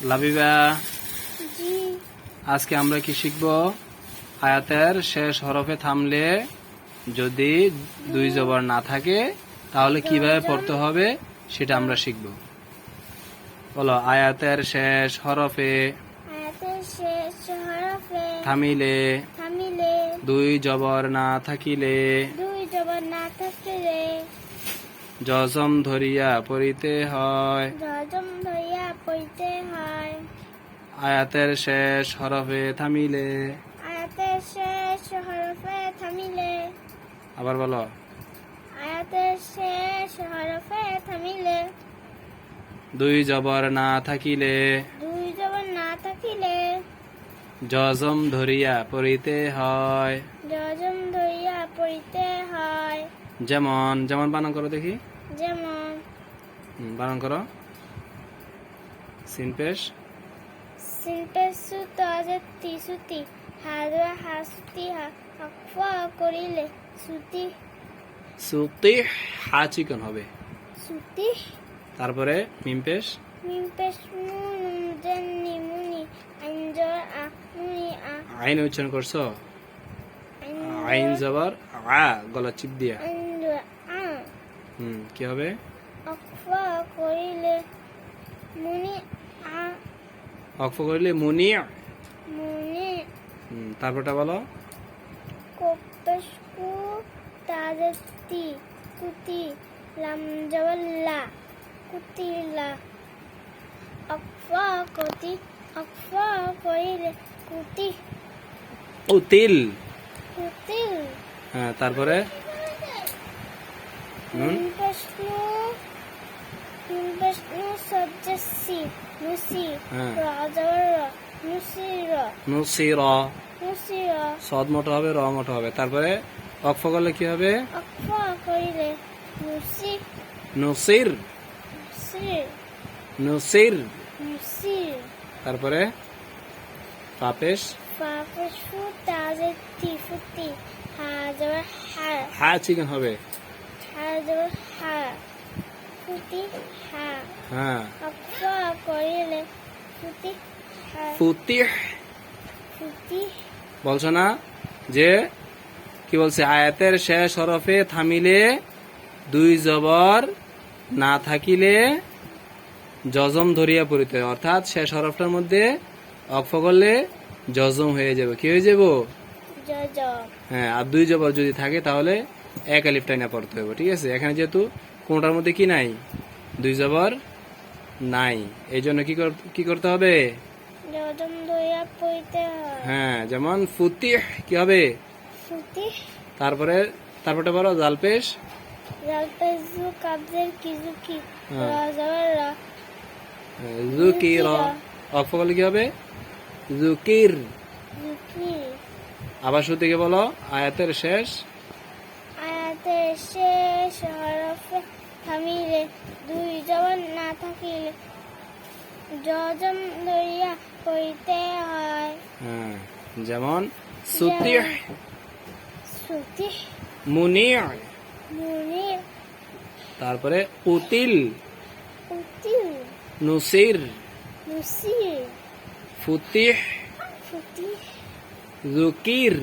লাবিবা আজকে আমরা কি শিখব? আয়াতের শেষ হরফে থামলে যদি দুই জবর না থাকে তাহলে কীভাবে পড়তে হবে সেটা আমরা শিখব। বলো আয়াতের শেষ হরফে থামিলে দুই জবর না থাকিলে দুই জবর না থাকিলে জজম ধরিয়া পড়িতে হয়। জজম ধরিয়া পড়তে হয়। আয়াতের শেষ হরফে থামিলে। আয়াতের শেষ হরফে থামিলে। আবার বলো। আয়াতের শেষ হরফে থামিলে। দুই জবর না থাকিলে। দুই জবর না থাকিলে। জজম ধরিয়া পড়িতে হয়। জজম ধরিয়া পড়তে হয়। যেমন যেমন বানান করো দেখি। যেমন বানান করো। সিনপেশ শিল্পেসু তজতি সুতি হাদুয়া হাসুতি হাফা করিলে সুতি। সুতি হা চিকন হবে। সুতি। তারপরে মিমপেশ মিমপেস নুন জন্নি মুনি আঞ্জর আখমুনি আ আইন উচ্চারণ করছ? আইন জবর আ গলা চিপ দিয়া। হুম কি হবে? আফা করিলে মুনি আ অক্ষ করলে মুনি মুনি হুম, তারপরটা বলো। কোপেশকু তাজতি কুতি লামজওয়াল্লা কুতিলা। আফা কতি আফা করিলে কুতি উতিল কুতিল। হ্যাঁ তারপরে? হুম? হ্যাঁ। নুসির সদ মোটা হবে র মোটা হবে। তারপরে অক্ষ করলে কি হবে? নুসি নুসির সির নুসির নুসির তারপরে পাপেশ। ফাফেশু তাজতি ফুতি হাজওয়ার হা হা চিকেন হবে। হাজওয়ার হা হ্যাঁ। করিলে ফুতি হা ফুতিহ বলছো না যে কি বলছে? আয়াতের শেষ হরফে থামিলে দুই জবর না থাকিলে জজম ধরিয়া পড়িতে হয়। অর্থাৎ শেষ হরফটার মধ্যে অক্ষ করলে জজম হয়ে যাবে। কি হয়ে যাব? হ্যাঁ আর দুই জবর যদি থাকে তাহলে এক আলিফ টাইনা পড়তে হবে ঠিক আছে? এখানে যেহেতু কোনটার মধ্যে কি নাই? দুই জবর নাই। এই জন্য কি কি করতে হবে? হয়। যেমন ফুতিহ কি হবে? তারপরে তারপরে বলো জালপেশ। হ্যাঁ। জুকির করলে কি হবে? জুকির আবার শুরু থেকে বলো আয়াতের শেষ। আয়াতের শেষ থামিলে দুই জবান না থাকিলে জজম দইয়া পইতে হয়। হ্যাঁ যেমন সুতিহ সুতি মুনি মুনি তারপরে উতিল উতিল নুসির মুসির ফুতিহ ফুতি জুকির।